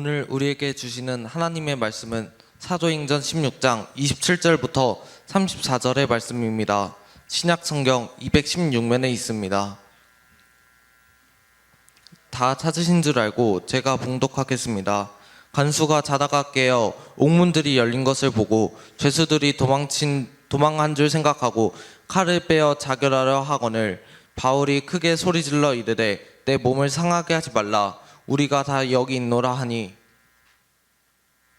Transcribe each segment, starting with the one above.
오늘 우리에게 주시는 하나님의 말씀은 사도행전 16장 27절부터 34절의 말씀입니다. 신약 성경 216면에 있습니다. 다 찾으신 줄 알고 제가 봉독하겠습니다. 간수가 자다가 깨어 옥문들이 열린 것을 보고 죄수들이 도망친 도망한 줄 생각하고 칼을 빼어 자결하려 하거늘 바울이 크게 소리질러 이르되 내 몸을 상하게 하지 말라 우리가 다 여기 있노라 하니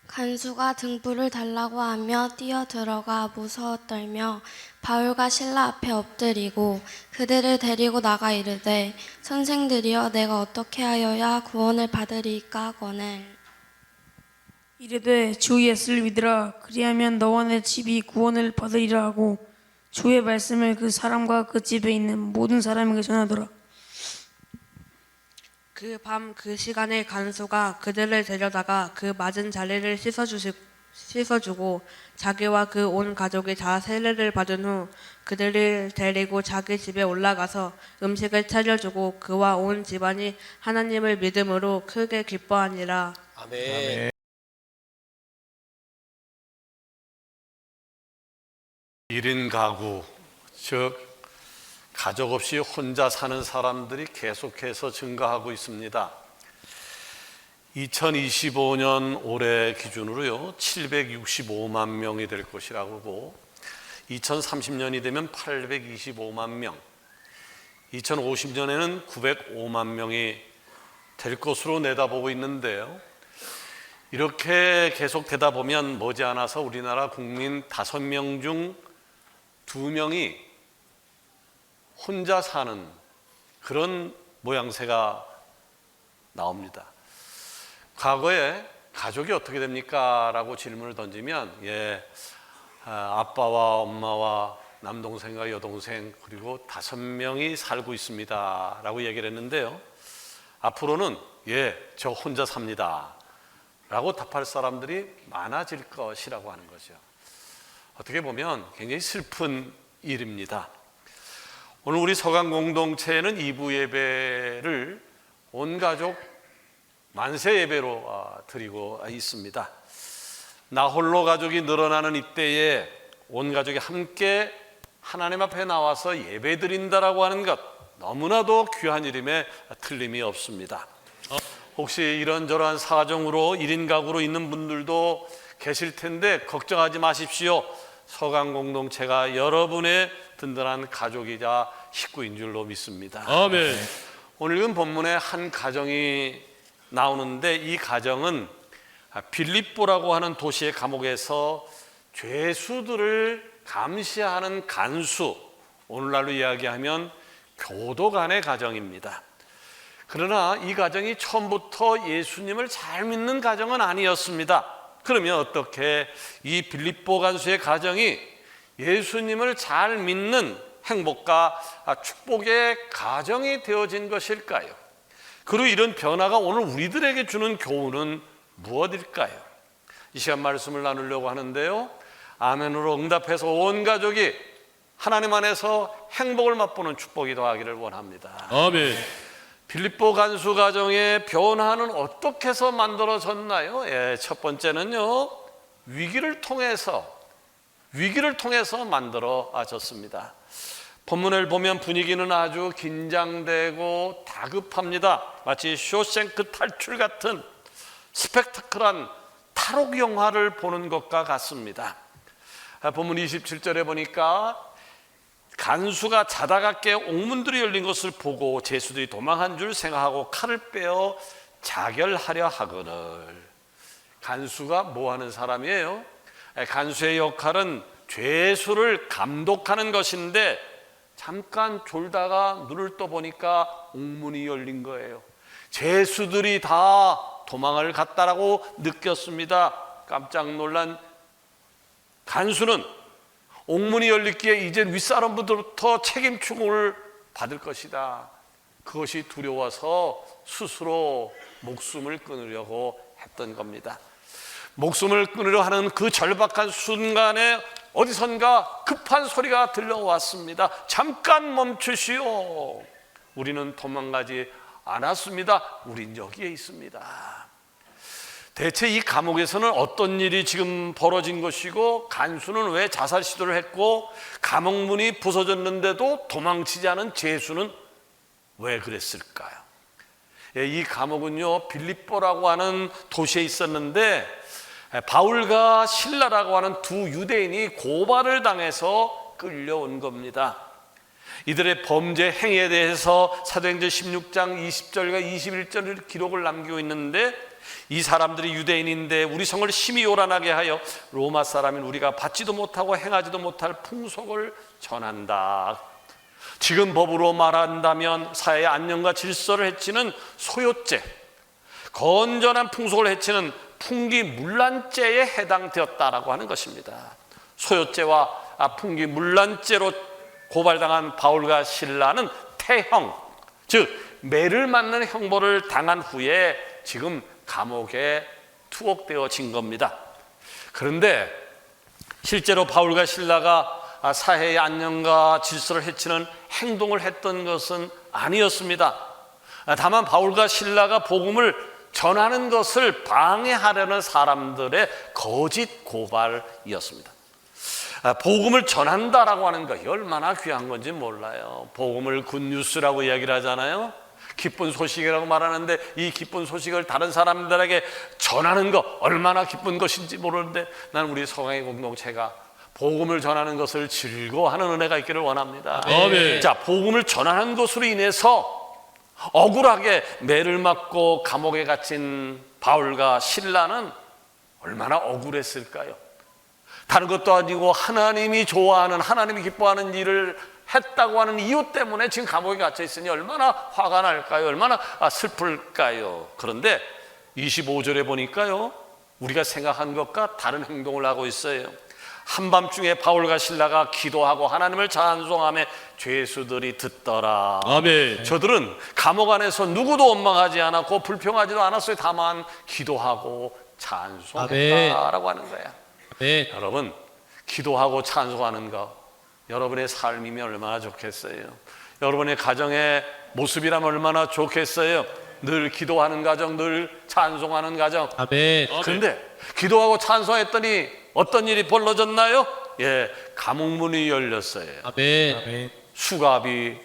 간수가 등불을 달라고 하며 뛰어 들어가 무서워 떨며 바울과 신라 앞에 엎드리고 그들을 데리고 나가 이르되 선생들이여 내가 어떻게 하여야 구원을 받으리까 하거늘. 이르되 주 예수를 믿으라. 그리하면 너와 내 집이 구원을 받으리라 하고 주의 말씀을 그 사람과 그 집에 있는 모든 사람에게 전하더라 그 밤 그 시간에 간수가 그들을 데려다가 그 맞은 자리를 씻어주시, 씻어주고 자기와 그 온 가족이 다 세례를 받은 후 그들을 데리고 자기 집에 올라가서 음식을 차려주고 그와 온 집안이 하나님을 믿음으로 크게 기뻐하니라. 일인 가구, 즉 가족 없이 혼자 사는 사람들이 계속해서 증가하고 있습니다. 2025년 올해 기준으로요, 765만 명이 될 것이라고 하고, 2030년이 되면 825만 명, 2050년에는 905만 명이 될 것으로 내다보고 있는데요. 이렇게 계속 되다 보면 머지않아서 우리나라 국민 다섯 명중두 명이 혼자 사는 그런 모양새가 나옵니다. 과거에 가족이 어떻게 됩니까? 라고 질문을 던지면, 예, 아, 아빠와 엄마와 남동생과 여동생, 그리고 다섯 명이 살고 있습니다. 라고 얘기를 했는데요. 앞으로는, 예, 저 혼자 삽니다. 라고 답할 사람들이 많아질 것이라고 하는 거죠. 어떻게 보면 굉장히 슬픈 일입니다. 오늘 우리 서강 공동체는 2부 예배를 온 가족 만세 예배로 아, 드리고 있습니다. 나 홀로 가족이 늘어나는 이때에 온 가족이 함께 하나님 앞에 나와서 예배 드린다라고 하는 것 너무나도 귀한 일임에 틀림이 없습니다. 혹시 이런저런 사정으로 1인 가구로 있는 분들도 계실 텐데 걱정하지 마십시오. 서강 공동체가 여러분의 든든한 가족이자 식구인 줄로 믿습니다. 아멘. 오늘 읽은 본문에 한 가정이 나오는데 이 가정은 빌립보라고 하는 도시의 감옥에서 죄수들을 감시하는 간수, 오늘날로 이야기하면 교도관의 가정입니다. 그러나 이 가정이 처음부터 예수님을 잘 믿는 가정은 아니었습니다. 그러면 어떻게 이 빌립보 간수의 가정이 예수님을 잘 믿는 행복과 축복의 가정이 되어진 것일까요? 그리고 이런 변화가 오늘 우리들에게 주는 교훈은 무엇일까요? 이 시간 말씀을 나누려고 하는데요. 아멘으로 응답해서 온 가족이 하나님 안에서 행복을 맛보는 축복이 더하기를 원합니다. 아멘. 빌립보 간수 가정의 변화는 어떻게 해서 만들어졌나요? 예, 첫 번째는요. 위기를 통해서 위기를 통해서 만들어졌습니다. 본문을 보면 분위기는 아주 긴장되고 다급합니다. 마치 쇼생크 탈출 같은 스펙타클한 탈옥 영화를 보는 것과 같습니다. 아, 본문 27절에 보니까 간수가 자다가 깨 옥문들이 열린 것을 보고 제수들이 도망한 줄 생각하고 칼을 빼어 자결하려 하거늘 간수가 뭐 하는 사람이에요? 에, 간수의 역할은 죄수를 감독하는 것인데 잠깐 졸다가 눈을 떠 보니까 옥문이 열린 거예요. 죄수들이 다 도망을 갔다라고 느꼈습니다. 깜짝 놀란 간수는 옥문이 열리기에 이제 윗사람부터 책임 추궁을 받을 것이다. 그것이 두려워서 스스로 목숨을 끊으려고 했던 겁니다. 목숨을 끊으려 하는 그 절박한 순간에 어디선가 급한 소리가 들려왔습니다. 잠깐 멈추시오. 우리는 도망가지 않았습니다. 우린 여기에 있습니다. 대체 이 감옥에서는 어떤 일이 지금 벌어진 것이고 간수는 왜 자살 시도를 했고 감옥 문이 부서졌는데도 도망치지 않은 제수는 왜 그랬을까요? 예, 이 감옥은요 빌립보라고 하는 도시에 있었는데 예, 바울과 신라라고 하는 두 유대인이 고발을 당해서 끌려온 겁니다. 이들의 범죄 행위에 대해서 사도행전 16장 20절과 21절을 기록을 남기고 있는데 이 사람들이 유대인인데 우리 성을 심히 요란하게 하여 로마 사람인 우리가 받지도 못하고 행하지도 못할 풍속을 전한다. 지금 법으로 말한다면 사회의 안녕과 질서를 해치는 소요죄, 건전한 풍속을 해치는 풍기문란죄에 해당되었다라고 하는 것입니다. 소요죄와 아, 풍기문란죄로 고발당한 바울과 신라는 태형, 즉 매를 맞는 형벌을 당한 후에 지금 감옥에 투옥되어진 겁니다. 그런데 실제로 바울과 신라가 아, 사회의 안녕과 질서를 해치는 행동을 했던 것은 아니었습니다. 아, 다만 바울과 신라가 복음을 전하는 것을 방해하려는 사람들의 거짓 고발이었습니다. 아, 복음을 전한다라고 하는 거 얼마나 귀한 건지 몰라요. 복음을 굿뉴스라고 이야기를 하잖아요. 기쁜 소식이라고 말하는데 이 기쁜 소식을 다른 사람들에게 전하는 거 얼마나 기쁜 것인지 모르는데 나는 우리 성황의 공동체가 복음을 전하는 것을 즐거워하는 은혜가 있기를 원합니다. 아멘. 자, 복음을 전하는 것으로 인해서 억울하게 매를 맞고 감옥에 갇힌 바울과 신라는 얼마나 억울했을까요? 다른 것도 아니고 하나님이 좋아하는 하나님이 기뻐하는 일을 했다고 하는 이유 때문에 지금 감옥에 갇혀 있으니 얼마나 화가 날까요? 얼마나 아, 슬플까요? 그런데 25절에 보니까요. 우리가 생각한 것과 다른 행동을 하고 있어요. 한밤중에 바울과 신라가 기도하고 하나님을 찬송하며 죄수들이 듣더라. 아멘. 저들은 감옥 안에서 누구도 원망하지 않았고 불평하지도 않았어요. 다만 기도하고 찬송했다라고 하는 거야. 네. 여러분 기도하고 찬송하는 거 여러분의 삶이면 얼마나 좋겠어요. 여러분의 가정의 모습이라면 얼마나 좋겠어요. 늘 기도하는 가정, 늘 찬송하는 가정. 아멘. 그런데 기도하고 찬송했더니 어떤 일이 벌어졌나요? 예, 감옥문이 열렸어요. 아멘. 수갑이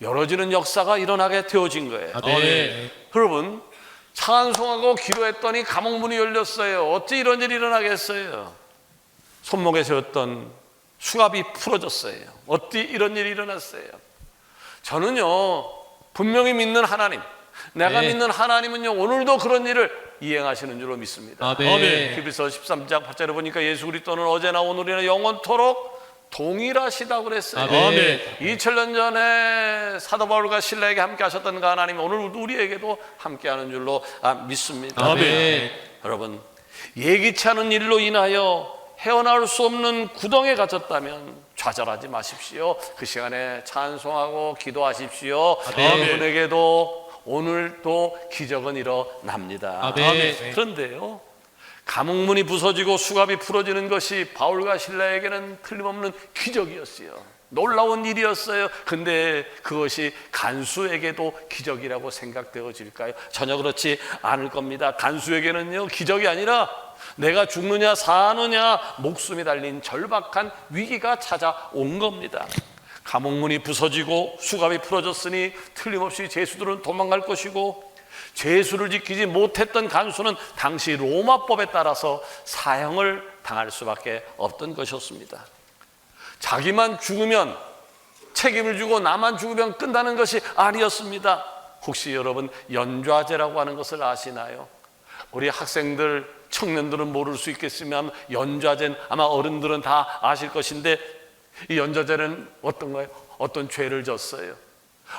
열어지는 역사가 일어나게 되어진 거예요. 아멘. 여러분 찬송하고 기도했더니 감옥문이 열렸어요. 어찌 이런 일이 일어나겠어요? 손목에 세웠던 수갑이 풀어졌어요. 어찌 이런 일이 일어났어요? 저는요 분명히 믿는 하나님, 내가 네. 믿는 하나님은요 오늘도 그런 일을 이행하시는 줄로 믿습니다. 아멘. 히브리서 13장 8절에 보니까 예수 그리스도는 어제나 오늘이나 영원토록 동일하시다고 그랬어요. 아멘. 2000년 전에 사도 바울과 신라에게 함께 하셨던 그 하나님 오늘 우리에게도 함께 하는 줄로 아, 믿습니다. 아멘. 여러분 예기치 않은 일로 인하여 헤어나올 수 없는 구덩이에 갇혔다면 좌절하지 마십시오. 그 시간에 찬송하고 기도하십시오. 아멘. 여러분에게도 오늘도 기적은 일어납니다. 아멘. 그런데요. 감옥문이 부서지고 수갑이 풀어지는 것이 바울과 신라에게는 틀림없는 기적이었어요. 놀라운 일이었어요. 근데 그것이 간수에게도 기적이라고 생각되어질까요? 전혀 그렇지 않을 겁니다. 간수에게는요, 기적이 아니라 내가 죽느냐 사느냐 목숨이 달린 절박한 위기가 찾아온 겁니다. 감옥문이 부서지고 수갑이 풀어졌으니 틀림없이 죄수들은 도망갈 것이고 죄수를 지키지 못했던 간수는 당시 로마법에 따라서 사형을 당할 수밖에 없던 것이었습니다. 자기만 죽으면 책임을 지고 나만 죽으면 끝나는 것이 아니었습니다. 혹시 여러분 연좌제라고 하는 것을 아시나요? 우리 학생들, 청년들은 모를 수 있겠지만 연좌제는 아마 어른들은 다 아실 것인데 이 연좌제는 어떤 거예요? 어떤 죄를 졌어요.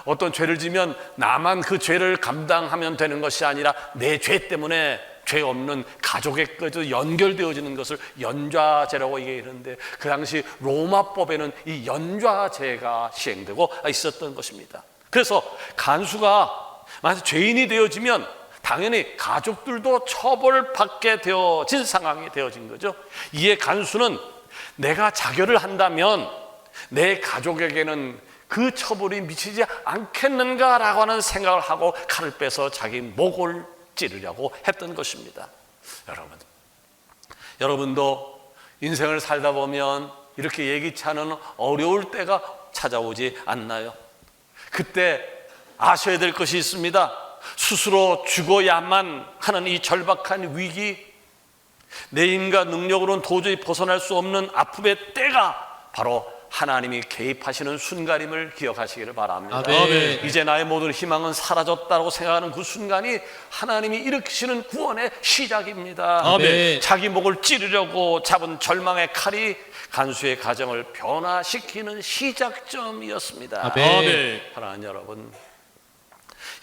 어떤 죄를 지면 나만 그 죄를 감당하면 되는 것이 아니라 내 죄 때문에 죄 없는 가족에까지 연결되어지는 것을 연좌제라고 얘기하는데 그 당시 로마법에는 이 연좌제가 시행되고 있었던 것입니다. 그래서 간수가 만약 죄인이 되어지면 당연히 가족들도 처벌받게 되어진 상황이 되어진 거죠. 이에 간수는 내가 자결을 한다면 내 가족에게는 그 처벌이 미치지 않겠는가라고 하는 생각을 하고 칼을 빼서 자기 목을 찌르려고 했던 것입니다. 여러분, 여러분도 인생을 살다 보면 이렇게 예기치 않은 어려울 때가 찾아오지 않나요? 그때 아셔야 될 것이 있습니다. 스스로 죽어야만 하는 이 절박한 위기, 내 힘과 능력으로는 도저히 벗어날 수 없는 아픔의 때가 바로 하나님이 개입하시는 순간임을 기억하시기를 바랍니다. 아멘. 이제 나의 모든 희망은 사라졌다고 생각하는 그 순간이 하나님이 일으키시는 구원의 시작입니다. 아멘. 자기 목을 찌르려고 잡은 절망의 칼이 간수의 가정을 변화시키는 시작점이었습니다. 아멘. 사랑하는 여러분,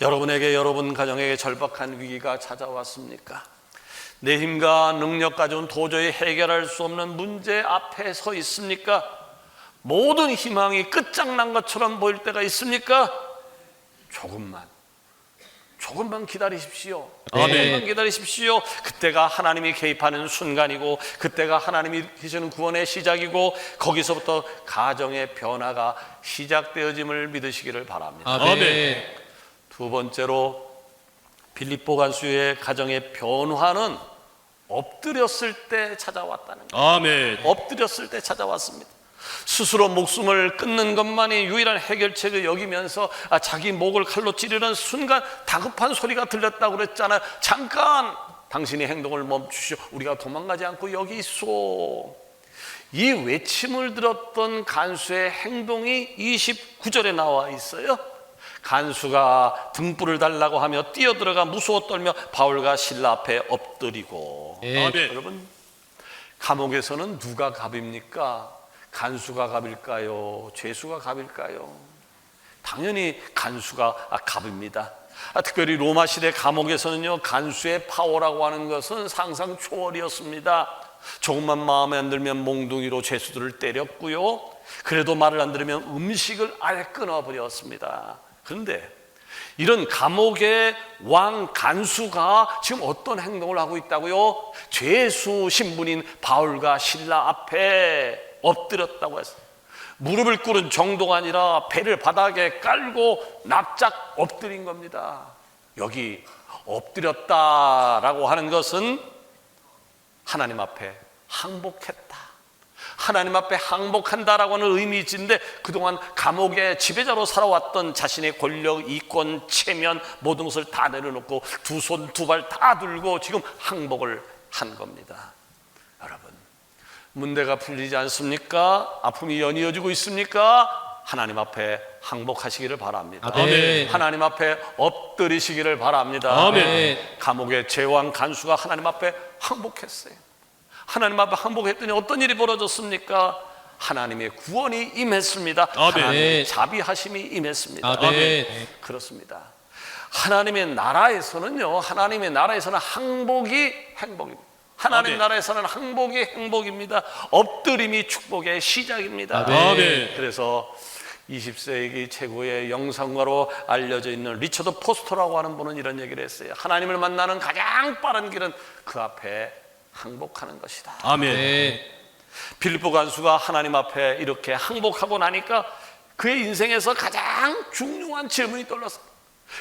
여러분에게 여러분 가정에게 절박한 위기가 찾아왔습니까? 내 힘과 능력 가지고는 도저히 해결할 수 없는 문제 앞에 서 있습니까? 모든 희망이 끝장난 것처럼 보일 때가 있습니까? 조금만, 조금만 기다리십시오. 아멘. 조금만 기다리십시오. 그때가 하나님이 개입하는 순간이고, 그때가 하나님이 계시는 구원의 시작이고, 거기서부터 가정의 변화가 시작되어짐을 믿으시기를 바랍니다. 아멘. 두 번째로 빌립보 간수의 가정의 변화는 엎드렸을 때 찾아왔다는 거예요. 아멘. 엎드렸을 때 찾아왔습니다. 스스로 목숨을 끊는 것만이 유일한 해결책을 여기면서 아, 자기 목을 칼로 찌르는 순간 다급한 소리가 들렸다고 그랬잖아요. 잠깐 당신의 행동을 멈추시오. 우리가 도망가지 않고 여기 있어. 이 외침을 들었던 간수의 행동이 29절에 나와 있어요. 간수가 등불을 달라고 하며 뛰어들어가 무서워 떨며 바울과 신라 앞에 엎드리고 예. 아멘. 여러분 감옥에서는 누가 갑입니까? 간수가 갑일까요? 죄수가 갑일까요? 당연히 간수가 아, 갑입니다. 아, 특별히 로마 시대 감옥에서는요 간수의 파워라고 하는 것은 상상 초월이었습니다. 조금만 마음에 안 들면 몽둥이로 죄수들을 때렸고요. 그래도 말을 안 들으면 음식을 아예 끊어버렸습니다. 그런데 이런 감옥의 왕 간수가 지금 어떤 행동을 하고 있다고요? 죄수 신분인 바울과 신라 앞에 엎드렸다고 했어요. 무릎을 꿇은 정도가 아니라 배를 바닥에 깔고 납작 엎드린 겁니다. 여기 엎드렸다라고 하는 것은 하나님 앞에 항복했다. 하나님 앞에 항복한다라고 하는 의미인데 그동안 감옥의 지배자로 살아왔던 자신의 권력, 이권, 체면 모든 것을 다 내려놓고 두 손 두 발 다 들고 지금 항복을 한 겁니다. 여러분 문제가 풀리지 않습니까? 아픔이 연이어지고 있습니까? 하나님 앞에 항복하시기를 바랍니다. 아멘. 하나님 앞에 엎드리시기를 바랍니다. 아멘. 감옥의 제왕 간수가 하나님 앞에 항복했어요. 하나님 앞에 항복했더니 어떤 일이 벌어졌습니까? 하나님의 구원이 임했습니다. 아멘. 하나님의 자비하심이 임했습니다. 아멘. 그렇습니다. 하나님의 나라에서는요, 하나님의 나라에서는 항복이 행복입니다. 하나님 아멘. 나라에서는 항복이 행복입니다. 엎드림이 축복의 시작입니다. 아멘. 그래서 20세기 최고의 영상가로 알려져 있는 리처드 포스터라고 하는 분은 이런 얘기를 했어요. 하나님을 만나는 가장 빠른 길은 그 앞에 항복하는 것이다. 아멘. 네. 빌립보 간수가 하나님 앞에 이렇게 항복하고 나니까 그의 인생에서 가장 중요한 질문이 떠올랐어요.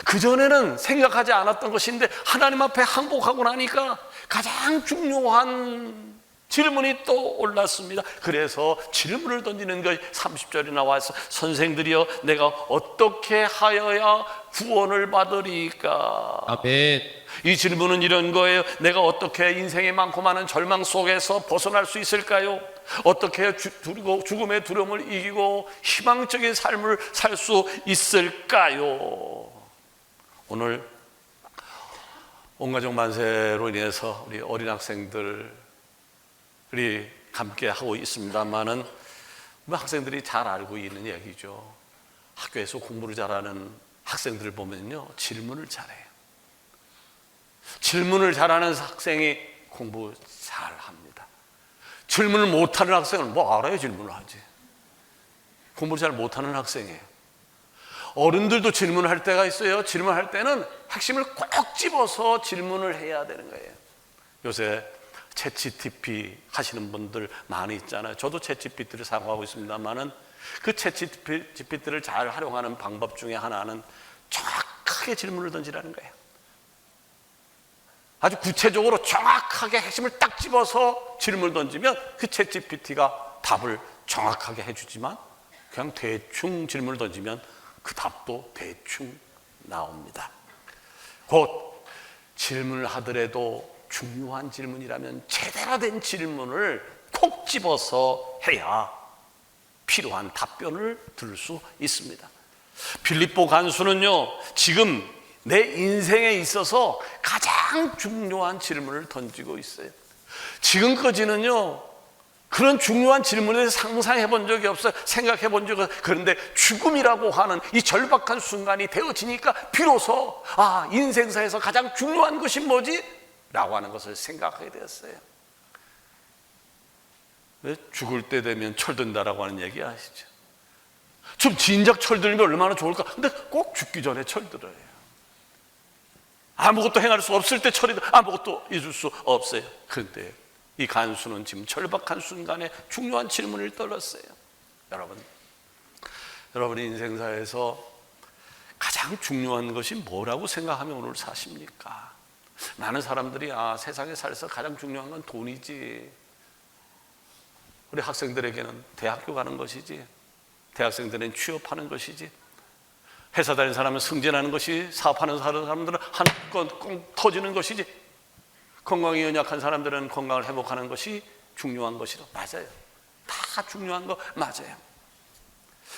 그전에는 생각하지 않았던 것인데 하나님 앞에 항복하고 나니까 가장 중요한 질문이 또 올랐습니다. 그래서 질문을 던지는 것 30절에 나와서 선생들이여 내가 어떻게 하여야 구원을 받으리까? 아멘. 이 질문은 이런 거예요. 내가 어떻게 인생의 많고 많은 절망 속에서 벗어날 수 있을까요? 어떻게 죽음의 두려움을 이기고 희망적인 삶을 살 수 있을까요? 오늘 온가족 만세로 인해서 우리 어린 학생들이 함께 하고 있습니다만은 뭐 학생들이 잘 알고 있는 얘기죠. 학교에서 공부를 잘하는 학생들을 보면요 질문을 잘해요. 질문을 잘하는 학생이 공부 잘합니다. 질문을 못하는 학생은 뭐 알아요 질문을 하지. 공부를 잘 못하는 학생이에요. 어른들도 질문을 할 때가 있어요. 질문할 때는 핵심을 꼭 집어서 질문을 해야 되는 거예요. 요새 채찌TP 하시는 분들 많이 있잖아요. 저도 채찌PT를 사용하고 있습니다만은 그 채찌PT를 잘 활용하는 방법 중에 하나는 정확하게 질문을 던지라는 거예요. 아주 구체적으로 정확하게 핵심을 딱 집어서 질문을 던지면 그 챗GPT가 답을 정확하게 해주지만 그냥 대충 질문을 던지면 그 답도 대충 나옵니다. 곧 질문을 하더라도 중요한 질문이라면 제대로 된 질문을 콕 집어서 해야 필요한 답변을 들을 수 있습니다. 빌립보 간수는요, 지금 내 인생에 있어서 가장 중요한 질문을 던지고 있어요. 지금까지는요, 그런 중요한 질문에 상상해 본 적이 없어요. 생각해 본 적은 그런데 죽음이라고 하는 이 절박한 순간이 되어지니까 비로소 아, 인생사에서 가장 중요한 것이 뭐지? 라고 하는 것을 생각하게 되었어요. 왜 죽을 때 되면 철든다라고 하는 얘기 아시죠? 좀 진작 철들면 얼마나 좋을까? 근데 꼭 죽기 전에 철들어요. 아무것도 행할 수 없을 때 철이 아무것도 잊을 수 없어요. 그런데 이 간수는 지금 절박한 순간에 중요한 질문을 떨었어요. 여러분, 여러분의 인생사에서 가장 중요한 것이 뭐라고 생각하면 오늘 사십니까? 많은 사람들이 아 세상에 살면서 가장 중요한 건 돈이지. 우리 학생들에게는 대학교 가는 것이지. 대학생들은 취업하는 것이지. 회사 다니는 사람은 승진하는 것이 사업하는 사람들은 한건 터지는 것이지. 건강이 연약한 사람들은 건강을 회복하는 것이 중요한 것이라 맞아요. 다 중요한 거 맞아요.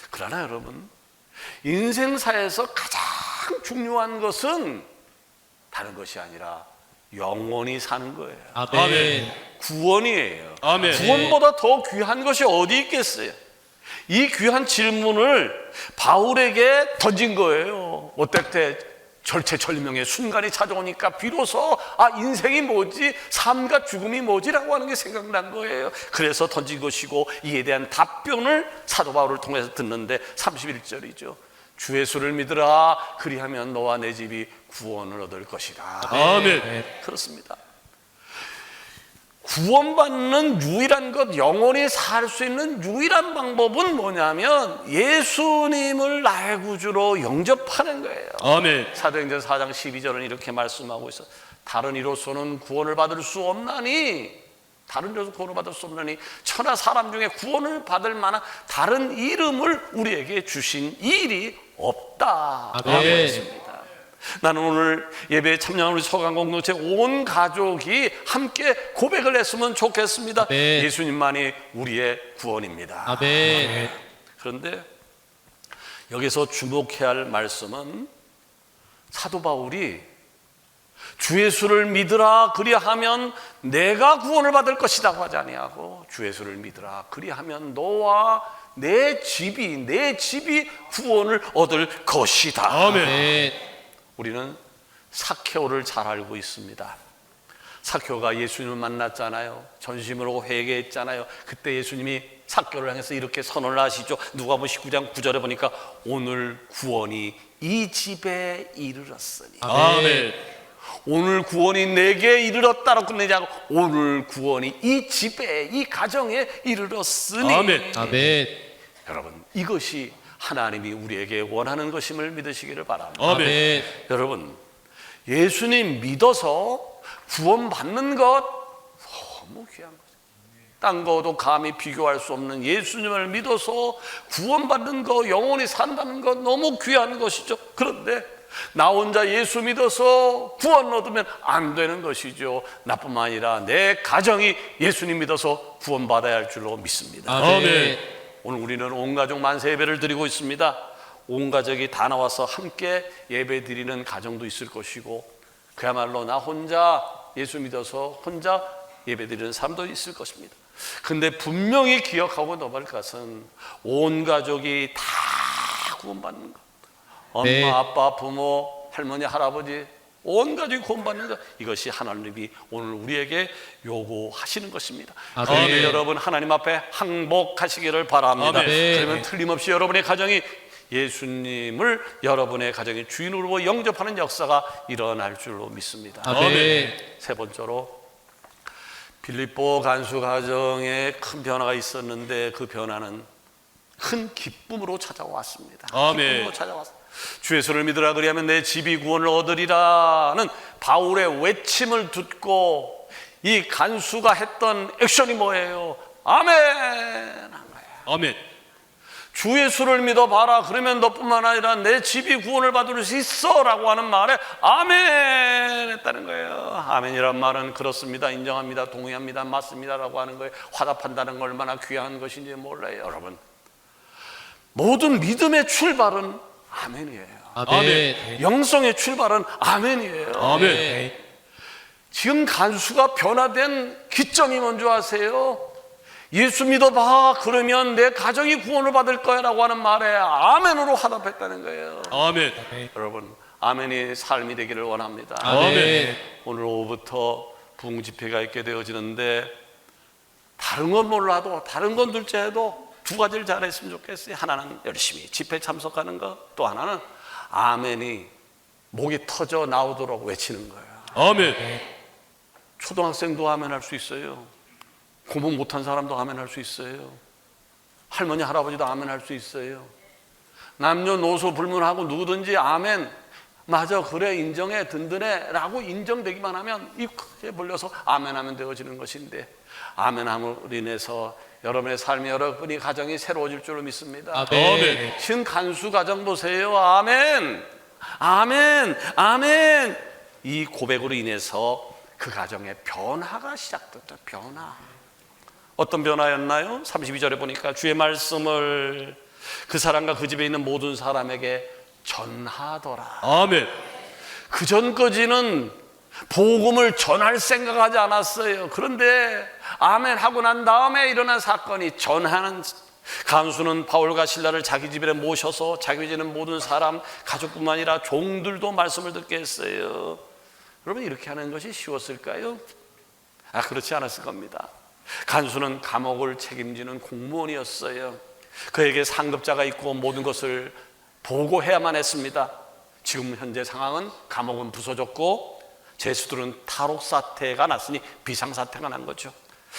그러나 여러분 인생사에서 가장 중요한 것은 다른 것이 아니라 영원히 사는 거예요. 아멘. 구원이에요. 아멘. 구원보다 더 귀한 것이 어디 있겠어요? 이 귀한 질문을 바울에게 던진 거예요. 어떨 때 절체절명의 순간이 찾아오니까 비로소 아 인생이 뭐지 삶과 죽음이 뭐지라고 하는 게 생각난 거예요. 그래서 던진 것이고 이에 대한 답변을 사도 바울을 통해서 듣는데 31절이죠. 주 예수를 믿으라 그리하면 너와 내 집이 구원을 얻을 것이다. 아멘. 그렇습니다. 구원받는 유일한 것, 영원히 살 수 있는 유일한 방법은 뭐냐면 예수님을 나의 구주로 영접하는 거예요. 아멘. 사도행전 4장 12절은 이렇게 말씀하고 있어. 다른 이로서는 구원을 받을 수 없나니 다른 이로서 구원을 받을 수 없나니 천하 사람 중에 구원을 받을 만한 다른 이름을 우리에게 주신 이 일이 없다. 아멘. 그랬습니다. 나는 오늘 예배에 참여한 우리 서강 공동체 온 가족이 함께 고백을 했으면 좋겠습니다. 아멘. 예수님만이 우리의 구원입니다. 아멘. 그런데 여기서 주목해야 할 말씀은 사도 바울이 주 예수를 믿으라 그리하면 내가 구원을 받을 것이라고 하지 아니하고 주 예수를 믿으라 그리하면 너와 내 집이 내 집이 구원을 얻을 것이다. 아멘. 우리는 사케오를 잘 알고 있습니다. 사케오가 예수님을 만났잖아요. 전심으로 회개했잖아요. 그때 예수님이 사케오를 향해서 이렇게 선언을 하시죠. 누가복음 19장 9절에 보니까 오늘 구원이 이 집에 이르렀으니 아멘. 오늘 구원이 내게 이르렀다라고 끝내지 않고 오늘 구원이 이 집에 이 가정에 이르렀으니 아멘. 아멘. 여러분 이것이 하나님이 우리에게 원하는 것임을 믿으시기를 바랍니다. 아멘. 여러분 예수님 믿어서 구원받는 것 너무 귀한 거죠. 딴 거도 감히 비교할 수 없는 예수님을 믿어서 구원받는 거 영원히 산다는 것 너무 귀한 것이죠. 그런데 나 혼자 예수 믿어서 구원 얻으면 안 되는 것이죠. 나뿐만 아니라 내 가정이 예수님 믿어서 구원받아야 할 줄로 믿습니다. 아멘. 오늘 우리는 온 가족 만세 예배를 드리고 있습니다. 온 가족이 다 나와서 함께 예배 드리는 가정도 있을 것이고 그야말로 나 혼자 예수 믿어서 혼자 예배 드리는 사람도 있을 것입니다. 근데 분명히 기억하고 넘어갈 것은 온 가족이 다 구원받는 것. 엄마, 네. 아빠, 부모, 할머니, 할아버지 온 가족이 구원받는 것 이것이 하나님이 오늘 우리에게 요구하시는 것입니다. 아멘. 그러니 여러분 하나님 앞에 항복하시기를 바랍니다. 아멘. 그러면 틀림없이 여러분의 가정이 예수님을 여러분의 가정의 주인으로 영접하는 역사가 일어날 줄로 믿습니다. 아멘. 세 번째로 빌립보 간수 가정에 큰 변화가 있었는데 그 변화는 큰 기쁨으로 찾아왔습니다. 아멘. 기쁨으로 찾아왔습니다. 주 예수를 믿으라 그리하면 내 집이 구원을 얻으리라는 바울의 외침을 듣고 이 간수가 했던 액션이 뭐예요? 아멘! 한. 아멘. 주 예수를 믿어 봐라. 그러면 너뿐만 아니라 내 집이 구원을 받을 수 있어. 라고 하는 말에 아멘 했다는 거예요. 아멘이란 말은 그렇습니다. 인정합니다. 동의합니다. 맞습니다. 라고 하는 거예요. 화답한다는 걸 얼마나 귀한 것인지 몰라요. 여러분. 모든 믿음의 출발은 아멘이에요. 아멘. 영성의 출발은 아멘이에요. 아멘. 지금 간수가 변화된 기점이 뭔지 아세요? 예수 믿어봐. 그러면 내 가정이 구원을 받을 거야. 라고 하는 말에 아멘으로 화답했다는 거예요. 아멘. 여러분, 아멘이 삶이 되기를 원합니다. 아멘. 오늘 오후부터 부흥 집회가 있게 되어지는데 다른 건 몰라도 다른 건 둘째 해도 두 가지를 잘했으면 좋겠어요. 하나는 열심히 집회 참석하는 것, 또 하나는 아멘이 목이 터져 나오도록 외치는 거예요. 아멘. 초등학생도 아멘 할 수 있어요. 공부 못한 사람도 아멘 할 수 있어요. 할머니, 할아버지도 아멘 할 수 있어요. 남녀노소 불문하고 누구든지 아멘. 맞아, 그래, 인정해, 든든해. 라고 인정되기만 하면 입 크게 벌려서 아멘 하면 되어지는 것인데, 아멘 함으로 인해서 여러분의 삶이 여러분이 가정이 새로워질 줄로 믿습니다. 아멘. 지금 간수 가정 보세요. 아멘. 아멘. 아멘. 이 고백으로 인해서 그 가정의 변화가 시작됐죠. 변화. 어떤 변화였나요? 32절에 보니까 주의 말씀을 그 사람과 그 집에 있는 모든 사람에게 전하더라. 아멘. 그 전까지는 복음을 전할 생각하지 않았어요. 그런데 아멘 하고 난 다음에 일어난 사건이 전하는 간수는 바울과 신라를 자기 집에 모셔서 자기 있는 모든 사람 가족뿐만 아니라 종들도 말씀을 듣게 했어요. 여러분 이렇게 하는 것이 쉬웠을까요? 아 그렇지 않았을 겁니다. 간수는 감옥을 책임지는 공무원이었어요. 그에게 상급자가 있고 모든 것을 보고해야만 했습니다. 지금 현재 상황은 감옥은 부서졌고 죄수들은 탈옥 사태가 났으니 비상 사태가 난 거죠.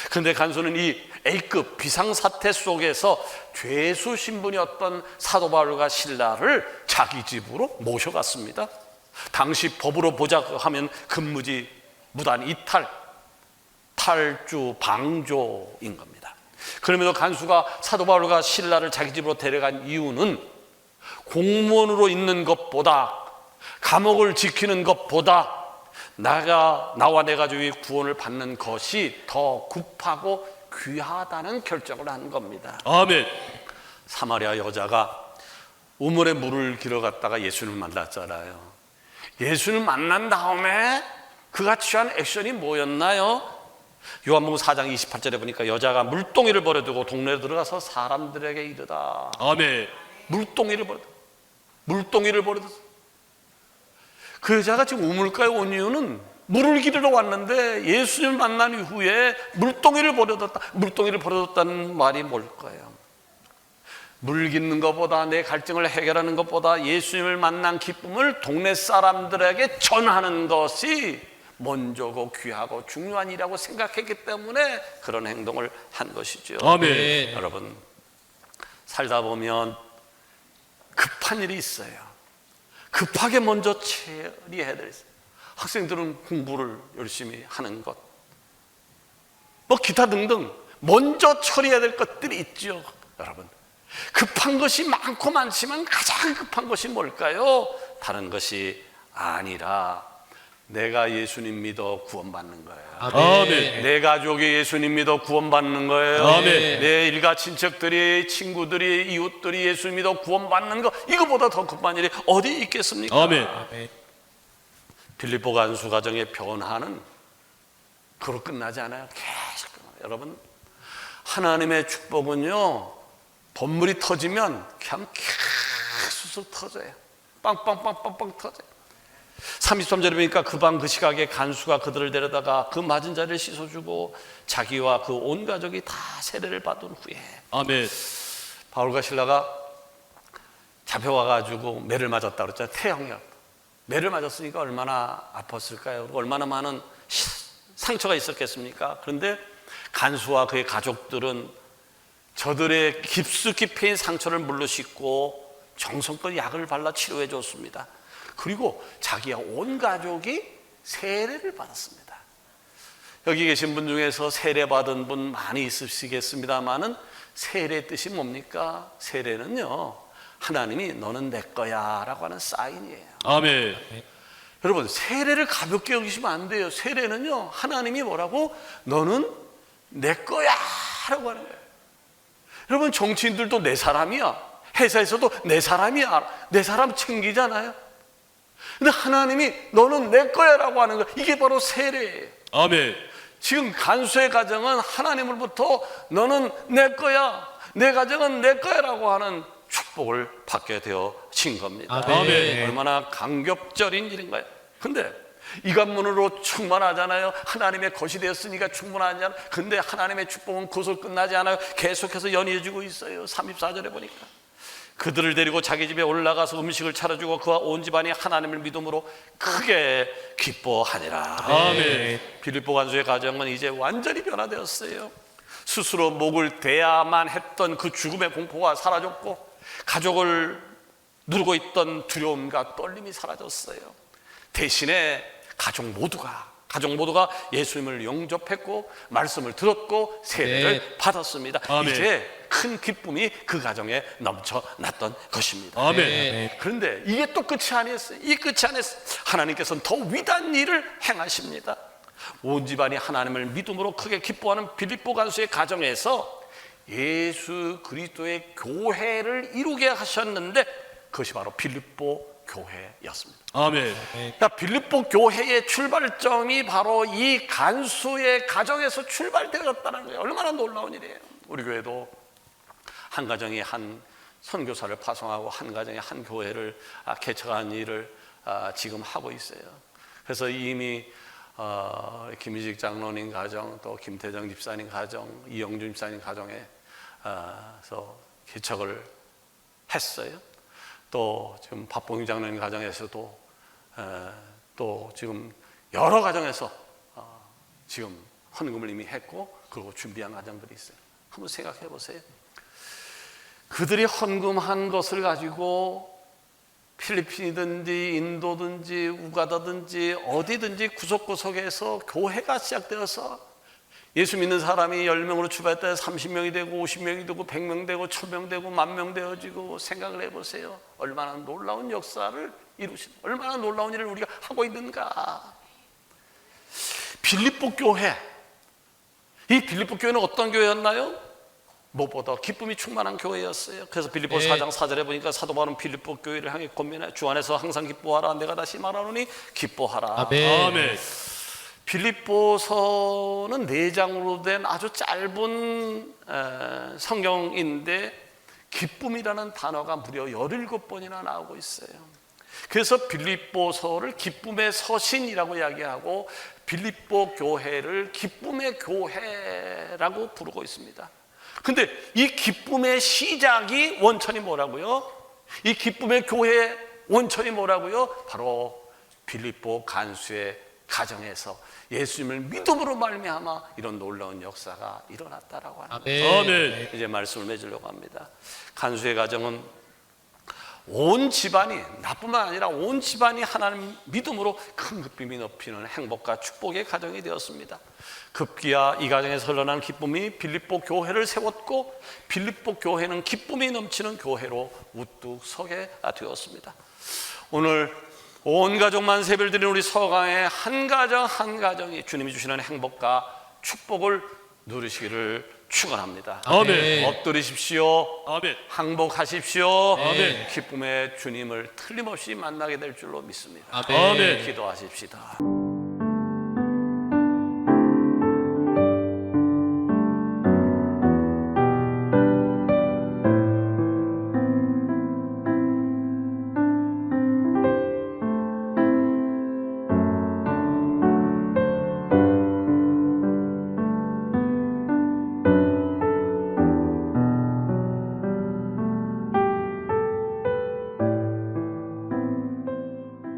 그런데 간수는 이 A급 비상 사태 속에서 죄수 신분이었던 사도 바울과 신라를 자기 집으로 모셔갔습니다. 당시 법으로 보자 하면 근무지 무단 이탈, 탈주 방조인 겁니다. 그럼에도 간수가 사도 바울과 신라를 자기 집으로 데려간 이유는 공무원으로 있는 것보다 감옥을 지키는 것보다 나가 나와 내 가족이 구원을 받는 것이 더 급하고 귀하다는 결정을 한 겁니다. 아멘. 사마리아 여자가 우물에 물을 길어 갔다가 예수를 만났잖아요. 예수를 만난 다음에 그가 취한 액션이 뭐였나요? 요한복음 4장 28절에 보니까 여자가 물동이를 버려두고 동네에 들어가서 사람들에게 이르다. 아멘. 물동이를 버려. 물동이를 버려뒀어. 그 여자가 지금 우물가에 온 이유는 물을 기르러 왔는데 예수님을 만난 이후에 물동이를 버려뒀다. 물동이를 버려뒀다는 말이 뭘까요? 물 깃는 것보다 내 갈증을 해결하는 것보다 예수님을 만난 기쁨을 동네 사람들에게 전하는 것이 먼저고 귀하고 중요한 일이라고 생각했기 때문에 그런 행동을 한 것이죠. 아멘. 여러분 살다 보면 급한 일이 있어요. 급하게 먼저 처리해야 될 학생들은 공부를 열심히 하는 것, 뭐 기타 등등 먼저 처리해야 될 것들이 있죠, 여러분. 급한 것이 많고 많지만 가장 급한 것이 뭘까요? 다른 것이 아니라 내가 예수님 믿어 구원받는 거예요. 아멘. 내 가족이 예수님 믿어 구원받는 거예요. 아멘. 내 일가 친척들이 친구들이 이웃들이 예수 믿어 구원받는 거 이거보다 더 급한 일이 어디 있겠습니까? 아멘. 빌립보 간수 가정의 변화는 그로 끝나지 않아요. 계속 끝나요. 여러분 하나님의 축복은요 번물이 터지면 그냥 계속 터져요. 빵빵빵빵빵 터져요. 33절에 보니까 그 밤 그 시각에 간수가 그들을 데려다가 그 맞은 자리를 씻어주고 자기와 그 온 가족이 다 세례를 받은 후에 아멘. 바울과 신라가 잡혀와가지고 매를 맞았다 그랬잖아요. 태형이었다. 매를 맞았으니까 얼마나 아팠을까요? 얼마나 많은 시- 상처가 있었겠습니까? 그런데 간수와 그의 가족들은 저들의 깊숙이 패인 상처를 물로 씻고 정성껏 약을 발라 치료해 줬습니다. 그리고 자기와 온 가족이 세례를 받았습니다. 여기 계신 분 중에서 세례 받은 분 많이 있으시겠습니다만은 세례 뜻이 뭡니까? 세례는요. 하나님이 너는 내 거야라고 하는 사인이에요. 아멘. 여러분 세례를 가볍게 여기시면 안 돼요. 세례는요 하나님이 뭐라고 너는 내 거야라고 하는 거예요. 여러분 정치인들도 내 사람이야. 회사에서도 내 사람이야. 내 사람 챙기잖아요. 근데 하나님이 너는 내 거야라고 하는 거 이게 바로 세례예요. 아멘. 지금 간수의 가정은 하나님으로부터 너는 내 거야, 내 가정은 내 거야라고 하는 축복을 받게 되어진 겁니다. 아멘. 얼마나 감격적인 일인가요? 근데 이 관문으로 충만하잖아요. 하나님의 것이 되었으니까 충분하잖아요. 근데 하나님의 축복은 그것으로 끝나지 않아요. 계속해서 연이어지고 있어요. 34절에 보니까. 그들을 데리고 자기 집에 올라가서 음식을 차려주고 그와 온 집안이 하나님을 믿음으로 크게 기뻐하니라. 아멘. 빌립보 간수의 가정은 이제 완전히 변화되었어요. 스스로 목을 대야만 했던 그 죽음의 공포가 사라졌고 가족을 누르고 있던 두려움과 떨림이 사라졌어요. 대신에 가족 모두가 가족 모두가 예수님을 영접했고 말씀을 들었고 세례를 네. 받았습니다. 아멘. 이제 큰 기쁨이 그 가정에 넘쳐났던 것입니다. 아멘. 그런데 이게 또 끝이 아니었어요. 이 끝이 아니었어요. 하나님께서는 더 위대한 일을 행하십니다. 온 집안이 하나님을 믿음으로 크게 기뻐하는 빌립보 간수의 가정에서 예수 그리스도의 교회를 이루게 하셨는데 그것이 바로 빌립보 교회였습니다. 아멘. 그러니까 빌립보 교회의 출발점이 바로 이 간수의 가정에서 출발되었다는 거예요. 얼마나 놀라운 일이에요. 우리 교회도 한 가정이 한 선교사를 파송하고 한 가정이 한 교회를 아, 개척한 일을 아, 지금 하고 있어요. 그래서 이미 어, 김희직 장로님 가정, 또 김태정 집사님 가정, 이영준 집사님 가정에서 개척을 했어요. 또 지금 박봉희 장로님 가정에서도 에, 또 지금 여러 가정에서 어, 지금 헌금을 이미 했고 그리고 준비한 가정들이 있어요. 한번 생각해 보세요. 그들이 헌금한 것을 가지고 필리핀이든지 인도든지 우가다든지 어디든지 구석구석에서 교회가 시작되어서 예수 믿는 사람이 10명으로 출발했다 30명이 되고 50명이 되고 100명 되고 1000명 되고 만 명 되어지고 생각을 해보세요. 얼마나 놀라운 역사를 이루신 얼마나 놀라운 일을 우리가 하고 있는가. 빌립보 교회 이 빌립보 교회는 어떤 교회였나요? 무엇보다 기쁨이 충만한 교회였어요. 그래서 빌립보 네. 4장 4절에 보니까 사도 바울은 빌립보 교회를 향해 권면해 주 안에서 항상 기뻐하라. 내가 다시 말하노니 기뻐하라. 아멘. 아멘. 빌립보서는 네 장으로 된 아주 짧은 에, 성경인데 기쁨이라는 단어가 무려 17번이나 나오고 있어요. 그래서 빌립보서를 기쁨의 서신이라고 이야기하고 빌립보 교회를 기쁨의 교회라고 부르고 있습니다. 근데 이 기쁨의 시작이 원천이 뭐라고요? 이 기쁨의 교회의 원천이 뭐라고요? 바로 빌립보 간수의 가정에서 예수님을 믿음으로 말미암아 이런 놀라운 역사가 일어났다라고 합니다. 아멘. 아멘. 이제 말씀을 맺으려고 합니다. 간수의 가정은 온 집안이 나뿐만 아니라 온 집안이 하나님 믿음으로 큰 기쁨이 높이는 행복과 축복의 가정이 되었습니다. 급기야 이 가정에서 흘러난 기쁨이 빌립보 교회를 세웠고 빌립보 교회는 기쁨이 넘치는 교회로 우뚝 서게 되었습니다. 오늘 온 가족만 세배를 드리는 우리 서강의 한 가정 한 가정이 주님이 주시는 행복과 축복을 누리시기를 축원합니다. 아멘. 엎드리십시오. 아멘. 항복하십시오. 아멘. 기쁨의 주님을 틀림없이 만나게 될 줄로 믿습니다. 아멘. 아멘. 기도하십시다.